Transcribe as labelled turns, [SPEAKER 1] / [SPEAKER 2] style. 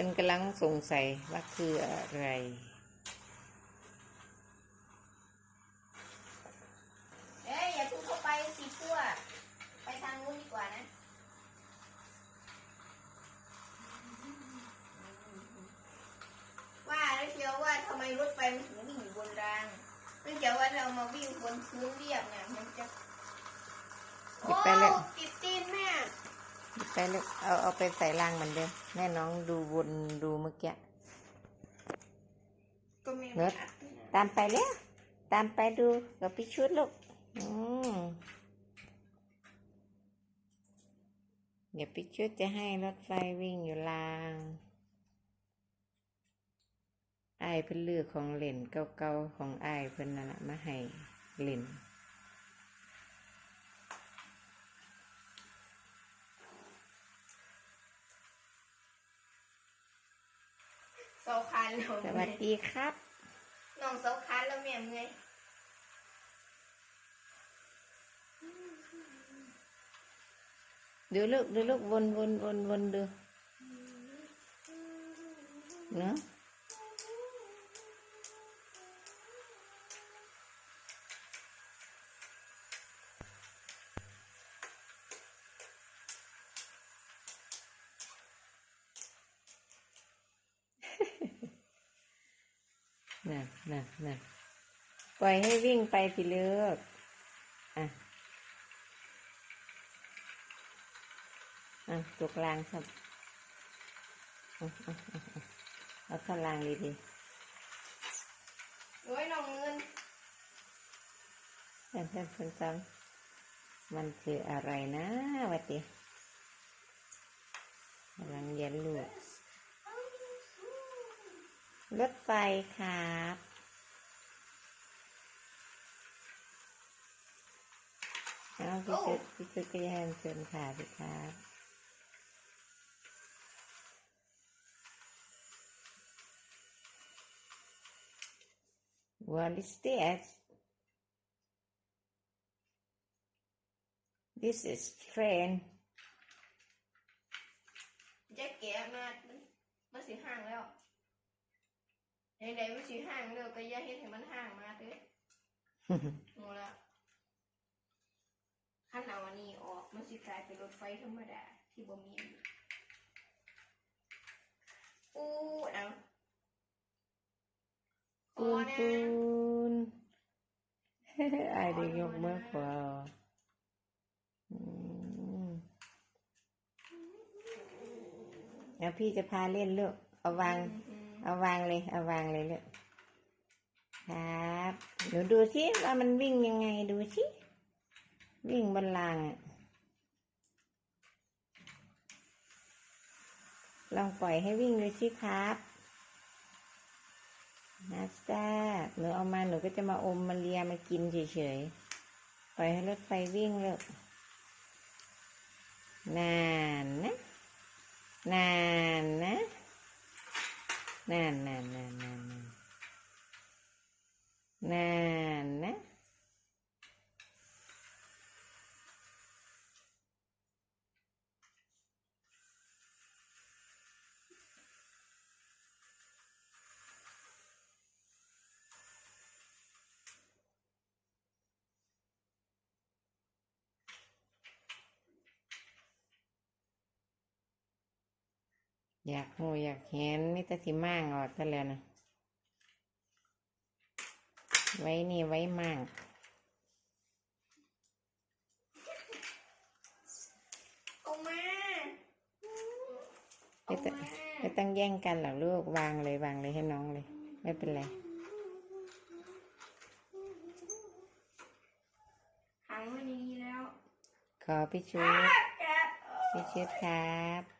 [SPEAKER 1] เป็นกำลังสงสัยว่าคืออะไร
[SPEAKER 2] เอ้ยอย่าทุบเข้าไปสิพวกไปทางนู้นดีกว่านะ ว่าแล้วเชียวว่าทำไมรถไฟมันถึงวิ่งอยู่บนรางเนื่องจากว่าถ้าเรามาวิ่งบนพื้นเรียบเนี่ยมันจะ
[SPEAKER 1] หยิบไปเลย
[SPEAKER 2] โอ้ติดตีนแม่
[SPEAKER 1] ไปเลยเอาเอาไปใส่รางเหมือนเดิมแม่น้องดูวนดูเมื่อกี้
[SPEAKER 2] ก็แม่
[SPEAKER 1] เนอะ
[SPEAKER 2] อัดไม่ได้
[SPEAKER 1] ตามไปแล้วตามไปดูกับพี่ชุดลูกอืมเดี๋ยวพี่ชุดจะให้รถไฟวิ่งอยู่ราง ไอายเพิ่นเลือกของเล่นเก่าๆของไอายเพิ่นนั่นแหละมาให้เล่นา
[SPEAKER 2] คานเรา
[SPEAKER 1] สวัสดีครับ
[SPEAKER 2] น้องเสาคานแล้วแม่เมื่อย
[SPEAKER 1] ดูลูกดูลูกวนวนวนวนดูเนาะ น่ะน่ะน่ะปล่อยให้วิ่งไปสิเลือกอะอะตัวกลางครับอะอะอะอะเอาข้างล่างดีดี
[SPEAKER 2] โอ้ยน้องเงิน
[SPEAKER 1] ๆเพื่อนเพื่อนเพื่อนซ้ำมันคืออะไรนะวะติกำลังเรียนรู้ รถไฟครับเอาพี่ชุดพี่ชุดก็จะให้มันเชิญขาสิครับ What is this? This is train.
[SPEAKER 2] แจ็คแกะมามันสิห่างแล้ว ไหนๆมันสิห่างแล้วก็อย่าเฮ็ดให้มันห่างมากเลยโง่ละขั้นเอาอันนี้ออกมันสิกลายเป็นรถไฟธรรมดาที่บ่มีอู้เอาพ
[SPEAKER 1] ปู
[SPEAKER 2] อนนะ
[SPEAKER 1] ปูนไอเด็กยกมือขวาอืมแล้วพี่จะพาเล่นลูกเอาวาง
[SPEAKER 2] อืม
[SPEAKER 1] เอาวางเลยเอาวางเลยเลูกครับหนูดูสิว่ามันวิ่งยังไงดูสิวิ่งบนรางลองปล่อยให้วิ่งดูสิครับนาสตาหนูเอามาหนูก็จะมาอมมาเลียมากินเฉยๆปล่อยให้รถไฟวิ่งเลูกนานนะนานนะ นานนาน อยากหูอยากเห็นมิตรสิมั่งออกกันแล้วนะ ไว้นี่ไว้มั่ง
[SPEAKER 2] เอามา
[SPEAKER 1] ไม่
[SPEAKER 2] เอา
[SPEAKER 1] ต้อง
[SPEAKER 2] มา
[SPEAKER 1] ไม่ต้องแย่งกันหรอกลูกวางเลยวางเลยให้น้องเลย ไม่เป็นไร
[SPEAKER 2] ขังไว้ในนี้แล้ว
[SPEAKER 1] ขอพี่ชุด
[SPEAKER 2] แกะ
[SPEAKER 1] พี่ชุดครับ